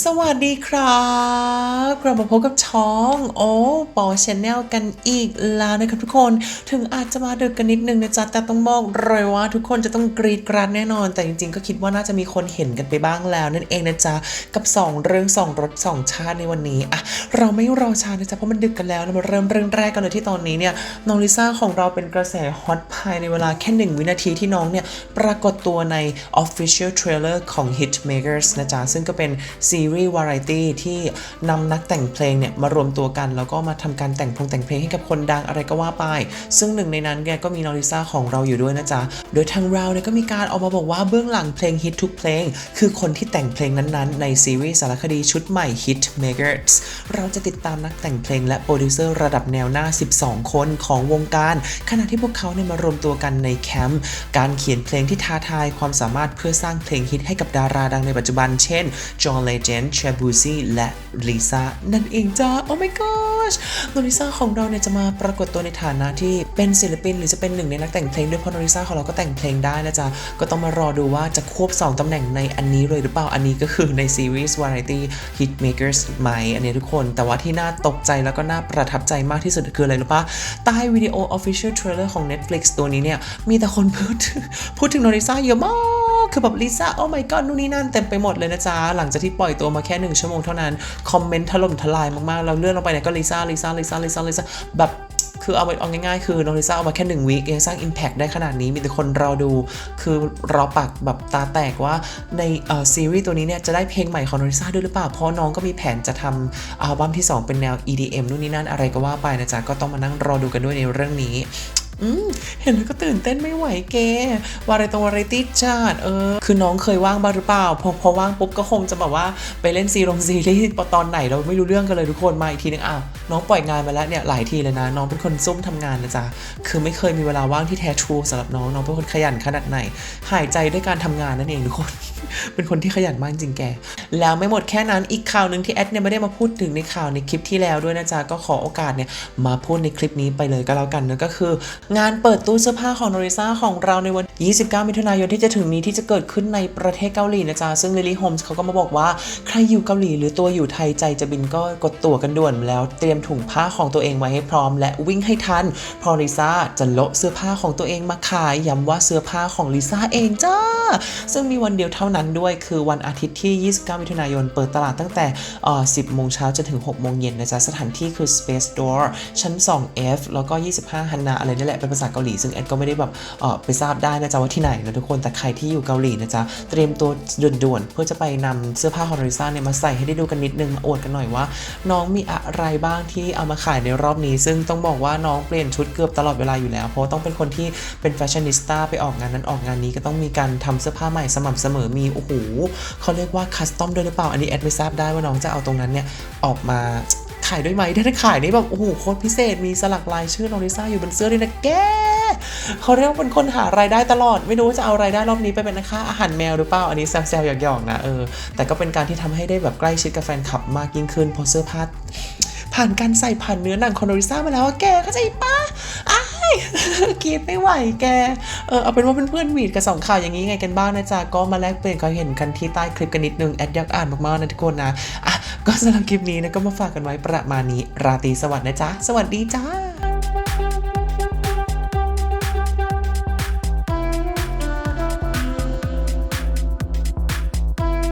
สวัสดีครับกลับมาพบกับช่องโอ้ปอชแนลกันอีกแล้วนะครับทุกคนถึงอาจจะมาดึกกันนิดนึงนะจ๊ะแต่ต้องบอกเลยว่าทุกคนจะต้องกรีดกราดแน่นอน แต่จริงๆ ก็คิดว่าน่าจะมีคนเห็นกันไปบ้างแล้ว นั่นเองนะจ๊ะกับ 2 เรื่อง 2 รถ 2 ชาติในวันนี้อะเราไม่รอช้านะจ๊ะเพราะมันดึกกันแล้วเรามาเริ่มเรื่องแรกกันเลยที่ตอนนี้เนี่ยน้องลิซ่าของเราเป็นกระแสฮอตภายในเวลาแค่หนึ่งวินาทีที่น้องเนี่ยปรากฏตัวใน Official Trailer ของ Hitmakers นะจ๊ะซึ่งก็เป็นซีีรีส์วาไรตี้ที่นำนักแต่งเพลงเนี่ยมารวมตัวกัน แล้วก็มาทำการแต่งพงแต่งเพลงให้กับคนดังอะไรก็ว่าไป ซึ่งหนึ่งในนั้นเนี่ยก็มีนองลิซ่าของเราอยู่ด้วยนะจ๊ะ โดยทางเราเนี่ยก็มีการออกมาบอกว่าเบื้องหลังเพลงฮิตทุกเพลง คือคนที่แต่งเพลงนั้นๆ ในซีรีส์สารคดีชุดใหม่ Hitmakers เราจะติดตามนักแต่งเพลงและโปรดิวเซอร์ระดับแนวหน้า 12 คนของวงการ ขณะที่พวกเขาเนี่ยมารวมตัวกันในแคมป์การเขียนเพลงที่ท้าทายความสามารถเพื่อสร้างเพลงฮิตให้กับดาราดังในปัจจุบัน เช่น John Legend a b u z i และ Lisa นั่นเองจ้า Oh my gosh โนลิซ่าของเราเนี่ยจะมาปรากฏตัวในฐานะที่เป็นศิลปิน หรือจะเป็นหนึ่งในนักแต่งเพลงด้วยเพราะโนลิซ่าของเราก็แต่งเพลงได้นะจ๊ะ ก็ต้องมารอดูว่าจะควบ 2 ตำแหน่งในอันนี้เลยหรือเปล่า อันนี้ก็คือในซีรีส์ Variety Hitmakers ไหมอันนี้ทุกคน แต่ว่าที่น่าตกใจแล้วก็น่าประทับใจมากที่สุดคืออะไรรู้ปะใต้วิดีโอ Official Trailer ของ Netflix ตัวนี้เนี่ยมีแต่คนพูดพูดถึงโนลิซ่าเยอะมาก คือแบบลิซ่าโอ้ my god นู่นนี่นั่นเต็มไปหมดเลยนะจ๊ะ หลังจากที่ปล่อยตัวมาแค่หนึ่งชั่วโมงเท่านั้น คอมเมนต์ถล่มทลายมากๆ เราเลื่อนลงไปเนี่ยก็ลิซ่าลิซ่าลิซ่าลิซ่าลิซ่าแบบคือเอาไปเอาง่ายๆ คือน้องลิซ่าเอามาแค่หนึ่งวีคเองสร้าง Impact ได้ขนาดนี้มีแต่คนรอดู คือรอปักแบบตาแตกว่าในเอ่อซีรีส์ตัวนี้เนี่ย จะได้เพลงใหม่ของน้องลิซ่าด้วยหรือเปล่า เพราะน้องก็มีแผนจะทำอัลบั้มที่ 2 เป็นแนว EDM นู่นนี่นั่นอะไรก็ว่าไปนะจ๊ะ ก็ต้องมานั่งรอดูกันด้วยในเรื่องนี้ อืมเห็นแล้วก็ตื่นเต้นไม่ไหวแกวาไรตรงวาไรตี้จัดเออ คือน้องเคยว่างบ้างหรือเปล่าพอพอว่างปุ๊บก็คงจะแบบว่าไปเล่นซีรงซีรีส์ตอนไหนเราไม่รู้เรื่องกันเลยทุกคนมาอีกทีนึงอ้าวน้องปล่อยงานมาแล้วเนี่ยหลายทีเลยนะ น้องเป็นคนซุ่มทำงานนะจ๊ะคือไม่เคยมีเวลาว่างที่แท้ทรูสำหรับน้องน้องเป็นคนขยันขนาดไหน หายใจด้วยการทำงานนั่นเองทุกคน เป็นคนที่ขยันมากจริงแก แล้วไม่หมดแค่นั้นอีกข่าวหนึ่งที่แอดเนี่ยไม่ได้มาพูดถึงในข่าวในคลิปที่แล้วด้วยนะจ๊ะก็ขอโอกาสเนี่ยมาพูดในคลิปนี้ไปเลยก็แล้วกันนะก็คืองานเปิดตู้เสื้อผ้าของโนริซ่าของเราในวัน 29 มิถุนายนที่จะถึงนี้ที่จะเกิดขึ้นในประเทศเกาหลีนะจ๊ะ ซึ่งลิลี่โฮมส์เขาก็มาบอกว่าใครอยู่เกาหลีหรือตัวอยู่ไทยใจจะบินก็กดตั๋วกันด่วนแล้วเตรียมถุงผ้าของตัวเองไว้ให้พร้อม และวิ่งให้ทันเพอลิซ่าจะโละเสื้อผ้าของตัวเองมาขายย้ำว่าเสื้อผ้าของลิซ่าเองจ้า ซึ่งมีวันเดียวเท่านั้นด้วยคือวันอาทิตย์ที่ 29 มิถุนายนเปิดตลาดตั้งแต่ 10 โมงเช้าจนถึง 6 โมงเย็นนะจ๊ะสถานที่คือ Space Door ชั้น 2F แล้วก็ 25ฮันนาอะไรนี่แหละเป็นภาษาเกาหลีซึ่งแอดก็ไม่ได้แบบเออไปทราบได้นะจ๊ะว่าที่ไหนนะทุกคนแต่ใครที่อยู่เกาหลีนะจ๊ะเตรียมตัวด่วนๆเพื่อจะไปนำเสื้อผ้าของริซ่าเนี่ยมาใส่ให้ได้ดูกันนิดนึงมาอวดกันหน่อยว่า น้องมีอะไรบ้างที่เอามาขายในรอบนี้ ซึ่งต้องบอกว่าน้องเปลี่ยนชุดเกือบตลอดเวลาอยู่แล้ว เพราะต้องเป็นคนที่เป็นแฟชั่นนิสต้าไปออกงานนั้นออกงานนี้ก็ต้องมีการทำเสื้อผ้าใหม่สม่ำเสมอมีโอ้โหเขาเรียกว่าคัสตอมด้วยหรือเปล่าอันนี้แอดไม่ทราบได้ว่าน้องจะเอาตรงนั้นเนี่ยออกมาายด้วยไหมถ้าขายนี่แบบโอ้โหโคตรพิเศษมีสลักลายชื่อน้องลิซ่าอยู่บนเสื้อด้วยนะแกเขาเรียกว่าเป็นคนหารายได้ตลอด ไม่รู้ว่าจะเอารายได้รอบนี้ไปเป็นค่าอาหารแมวหรือเปล่า อันนี้แซวๆหยอกๆนะเออแต่ก็เป็นการที่ทำให้ได้แบบใกล้ชิดกับแฟนคลับมากยิ่งขึ้นเพราะเสื้อผ้าผ่านการใส่ผ่านเนื้อหนังคอนโนริซ่ามาแล้วแกเข้าใจปะ กรีดไม่ไหวแก เออเอาเป็นว่าเพื่อนๆหวีดกับสองข่าวอย่างนี้ไงกันบ้างนะจ๊ะ ก็มาแลกเปลี่ยนความเห็นกันที่ใต้คลิปกันนิดนึง แอดอยากอ่านมากๆนะทุกคนนะ อะ ก็สำหรับคลิปนี้นะก็มาฝากกันไว้ประมาณนี้ ราตรีสวัสดิ์นะจ๊ะ สวัสดีจ้า